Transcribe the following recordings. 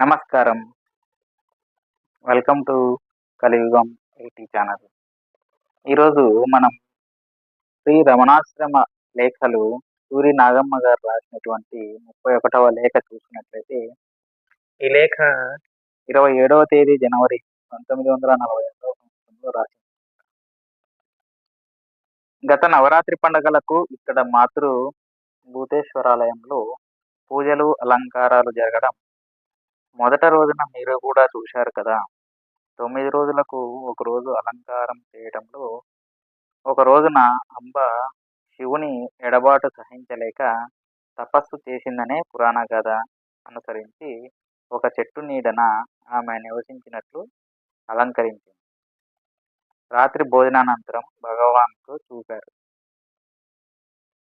నమస్కారం. Welcome to Kaliyugam IT channel. ఈరోజు మనం శ్రీ రమణాశ్రమ లేఖలు సూరి నాగమ్మ గారు రాసినటువంటి ముప్పై ఒకటవ లేఖ చూసినట్లయితే ఈ లేఖ ఇరవై ఏడవ తేదీ జనవరి పంతొమ్మిది వందల నలభై ఐదవ సంవత్సరంలో రాసింది. గత నవరాత్రి పండుగలకు ఇక్కడ మాతృ భూతేశ్వరాలయంలో పూజలు అలంకారాలు జరగడం మొదట రోజున మీరు కూడా చూశారు కదా. తొమ్మిది రోజులకు ఒకరోజు అలంకారం చేయడంలో ఒక రోజున అంబ శివుని ఎడబాటు సహించలేక తపస్సు చేసిందనే పురాణ కథ అనుసరించి ఒక చెట్టు నీడన ఆమె నివసించినట్లు అలంకరించింది. రాత్రి భోజనానంతరం భగవాన్తో చూపారు.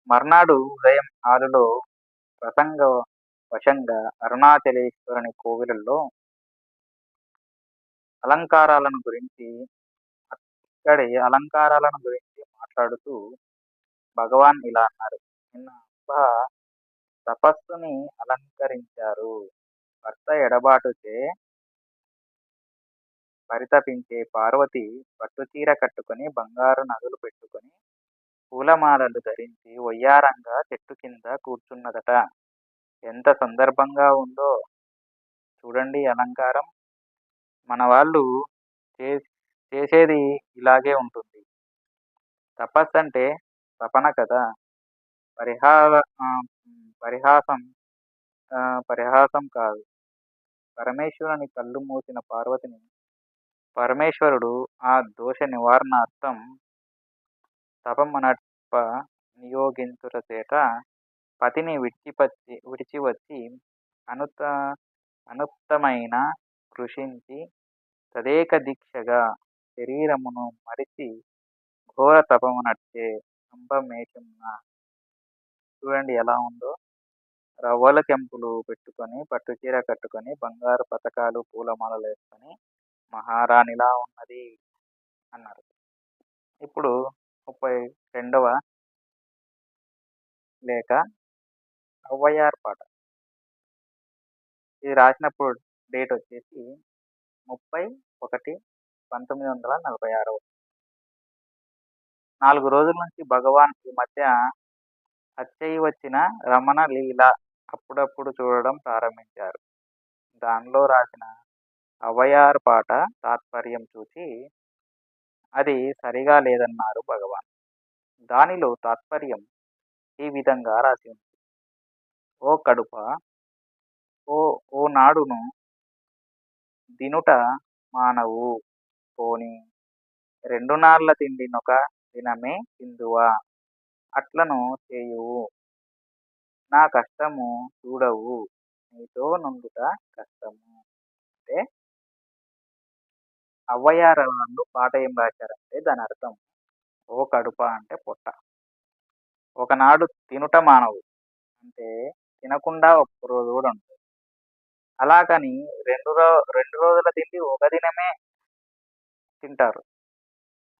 మర్నాడు ఉదయం హాలులో ప్రసంగ వశంగా అరుణాచలేశ్వరుని కోవిలలో అలంకారాలను గురించి అక్కడి అలంకారాలను గురించి మాట్లాడుతూ భగవాన్ ఇలా అన్నారు. నిన్న అబ్బ తపస్సుని అలంకరించారు. భర్త ఎడబాటుచే పరితపించే పార్వతి పట్టుచీర కట్టుకొని బంగారు నగలు పెట్టుకొని పూలమాలలు ధరించి వయ్యారంగా చెట్టు కింద కూర్చున్నదట. ఎంత సందర్భంగా ఉందో. చూడండి అలంకారం. మన వాళ్ళు చే చేసేది ఇలాగే ఉంటుంది. తపస్సు అంటే తపన కదా. పరిహా పరిహాసం పరిహాసం కాదు. పరమేశ్వరుని కళ్ళు మూసిన పార్వతిని పరమేశ్వరుడు ఆ దోష నివారణార్థం తపమనర్ప నియోగించుట చేత పతిని విడిచిపచ్చి విడిచివచ్చి అనుత అనుత్తమైన కృషించి తదేక దీక్షగా శరీరమును మరిచి ఘోర తపము నడిచే అంబమేషమున చూడండి ఎలా ఉందో. రవ్వల కెంపులు పెట్టుకొని పట్టుచీర కట్టుకొని బంగారు పథకాలు పూలమాలలు వేసుకొని మహారాణిలా ఉన్నది అన్నారు. ఇప్పుడు ముప్పై రెండవ లేక అవ్వయార్ పాట. ఇది రాసినప్పుడు డేట్ వచ్చేసి ముప్పై ఒకటి పంతొమ్మిది వందల నలభై ఆరవ. నాలుగు రోజుల నుంచి భగవాన్ ఈ మధ్య అచ్చయి వచ్చిన రమణ లీల అప్పుడప్పుడు చూడడం ప్రారంభించారు. దానిలో రాసిన అవయార్ పాట తాత్పర్యం చూసి అది సరిగా లేదన్నారు భగవాన్. దానిలో తాత్పర్యం ఈ విధంగా రాసి ఉంది. ఓ కడుప ఓ ఓ నాడును దినుట మానవు పోని రెండు నాళ్ళ తిండినొక దినమే తిందువా అట్లను చేయువు. నా కష్టము చూడవు నీతో నుండుట కష్టము. అంటే అవ్వయార పాట ఏం రాశారంటే దాని అర్థం ఓ కడుప అంటే పొట్ట. ఒకనాడు తినుట మానవు అంటే తినకుండా ఒక్క రోజు కూడా ఉంటుంది అలాగని రెండు రో రెండు రోజుల తిండి ఒక దినమే తింటారు.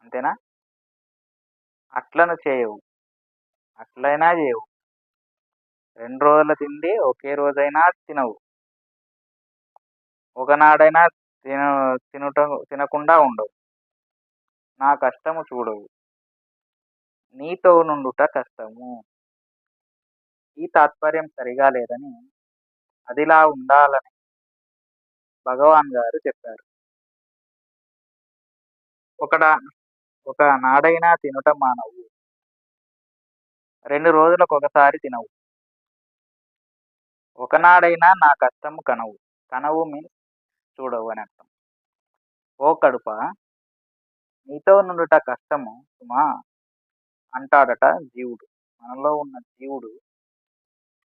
అంతేనా? అట్లను చేయవు. అట్లయినా చేయవు. రెండు రోజుల తిండి ఒకే రోజైనా తినవు. ఒకనాడైనా తిన తినుట తినకుండా ఉండవు. నా కష్టము చూడవు. నీతో నుండుట కష్టము. ఈ తాత్పర్యం సరిగా లేదని అదిలా ఉండాలని భగవాన్ గారు చెప్పారు. ఒకడ ఒక నాడైనా తినటం మానవు. రెండు రోజులకు ఒకసారి తినవు. ఒకనాడైనా నా కష్టము కనవు. కనవు మీన్స్ చూడవు అని అర్థం. ఓ కడుప నీతో నుండుట కష్టము సుమా అంటాడట జీవుడు. మనలో ఉన్న జీవుడు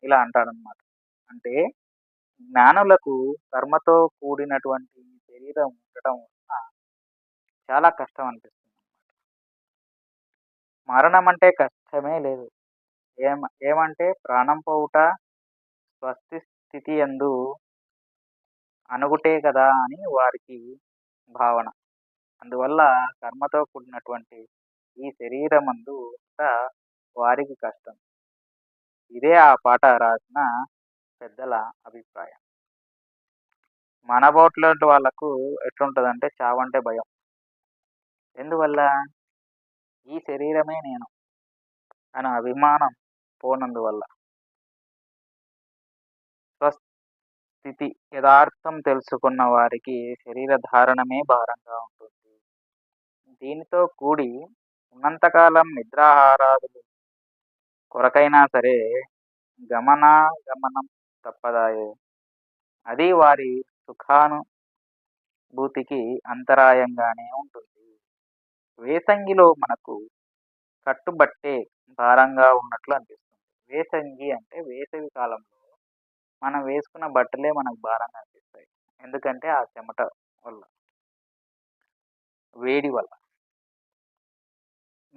ఇలా అంటాడనమాట అంటే జ్ఞానులకు కర్మతో కూడినటువంటి శరీరం ఉండటం వలన చాలా కష్టం అనిపిస్తుంది మరణం అంటే కష్టమే లేదు. ఏమ ఏమంటే ప్రాణం పోవుట స్వస్తి స్థితి ఎందు అనుగుటే కదా అని వారికి భావన. అందువల్ల కర్మతో కూడినటువంటి ఈ శరీరమందు వారికి కష్టం. ఇదే ఆ పాట రాసిన పెద్దల అభిప్రాయం. మన బోట్లాంటి వాళ్ళకు ఎట్లుంటుందంటే చావంటే భయం. ఎందువల్ల? ఈ శరీరమే నేను అనే అభిమానం పోనందువల్ల. స్థితి యథార్థం తెలుసుకున్న వారికి శరీర ధారణమే భారంగా ఉంటుంది. దీనితో కూడి ఉన్నంతకాలం నిద్రాహారాదులు కొరకైనా సరే గమనాగమనం తప్పదాయే. అది వారి సుఖానుభూతికి అంతరాయంగానే ఉంటుంది. వేసంగిలో మనకు కట్టుబట్టే భారంగా ఉన్నట్లు అనిపిస్తుంది. వేసంగి అంటే వేసవి కాలంలో మనం వేసుకున్న బట్టలే మనకు భారంగా అనిపిస్తాయి. ఎందుకంటే ఆ చెమట వల్ల. వేడి వల్ల.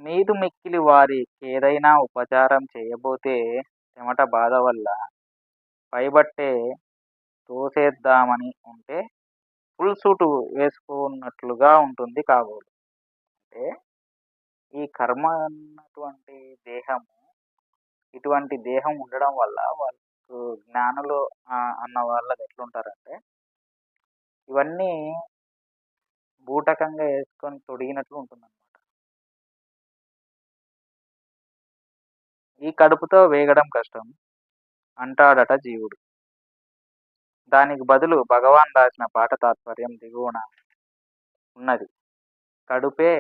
మీదు మిక్కిలి వారి ఏదైనా ఉపచారం చేయబోతే చెమట బాధ వల్ల పైబట్టే తోసేద్దామని ఉంటే ఫుల్ సూటు వేసుకున్నట్లుగా ఉంటుంది కాబోలు. అంటే ఈ కర్మ అన్నటువంటి దేహము ఇటువంటి దేహం ఉండడం వల్ల వాళ్ళు వాళ్ళకు జ్ఞానులు అన్న వాళ్ళది ఎట్లుంటారంటే ఇవన్నీ బూటకంగా వేసుకొని తొడిగినట్లు ఉంటుంది ఈ కడుపుతో వేగడం కష్టం. అంటాడట జీవుడు. దానికి బదులు భగవాన్ రాసిన పాట తాత్పర్యం దిగువన ఉన్నది. కడుపే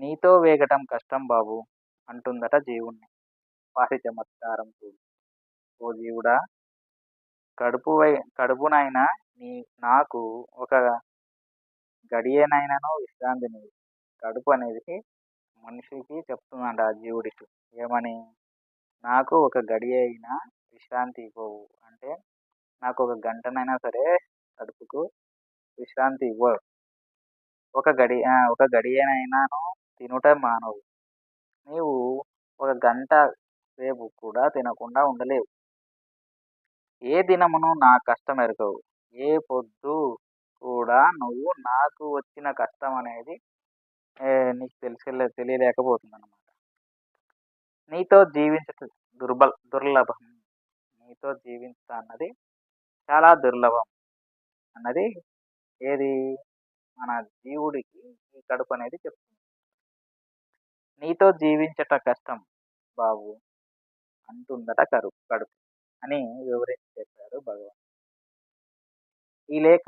నీతో వేగటం కష్టం బాబు అంటుందట జీవుణ్ణి. వారి చమత్కారం చూడు. ఓ జీవుడా కడుపు కడుపునైనా నీ నాకు ఒక గడియనైనాను విశ్రాంతిని కడుపు అనేది మనిషికి చెప్తుందంట ఆ జీవుడికి. ఏమని? నాకు ఒక గడియ అయినా విశ్రాంతి ఇవ్వవు. అంటే నాకు ఒక గంటనైనా సరే కడుపుకు విశ్రాంతి ఇవ్వవు. ఒక గడి ఒక గడియనైనాను తినుట మానవు. నీవు ఒక గంట సేపు కూడా తినకుండా ఉండలేవు. ఏ దినమును నా కష్టం ఎరగవు ఏ పొద్దు కూడా నువ్వు నాకు వచ్చిన కష్టం అనేది నీకు తెలిసి తెలియలేకపోతుంది అనమాట నీతో జీవించట దుర్బల దుర్లభం. నీతో జీవించట అన్నది చాలా దుర్లభం. అన్నది ఏది? మన జీవుడికి ఈ కడుపు అనేది చెప్తుంది. నీతో జీవించట కష్టం బాబు అంటుందట కరుపు కడుపు. అని వివరించి చెప్పారు భగవాన్. ఈ లేఖ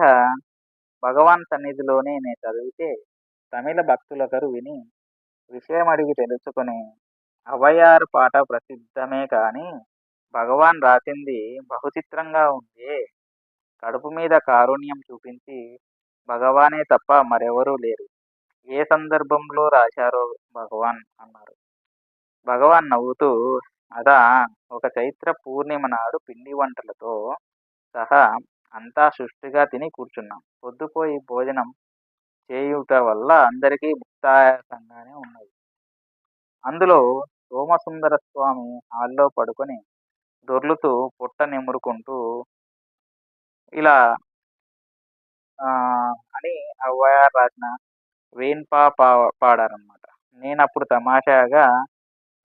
భగవాన్ సన్నిధిలోనే నేను చదివితే తమిళ భక్తులకరు విని విషయం అడిగి తెలుసుకుని అవయార్ పాట ప్రసిద్ధమే కానీ భగవాన్ రాసింది బహుచిత్రంగా ఉందే కడుపు మీద కారుణ్యం చూపించి భగవానే తప్ప మరెవరూ లేరు. ఏ సందర్భంలో రాశారో భగవాన్ అన్నారు. భగవాన్ నవ్వుతూ అదా ఒక చైత్ర పూర్ణిమ నాడు పిండి వంటలతో సహా అంతా సుష్టిగా తిని కూర్చున్నాం. పొద్దుపోయి భోజనం చేయుట వల్ల అందరికీ ముక్తాయాసంగానే ఉన్నది. అందులో సోమసుందర స్వామి హాల్లో పడుకొని దొర్లుతూ పొట్ట నిమురుకుంటూ ఇలా అని అవ్వయారు రాసిన వేణ్పా పా పాడారనమాట నేను అప్పుడు తమాషాగా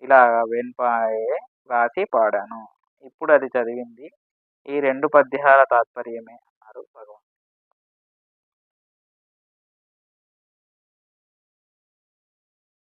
ఇలా వెన్పాయే రాసి పాడాను. ఇప్పుడు అది చదివింది. ఈ రెండు పద్యాల తాత్పర్యమే అన్నారు భగవాన్.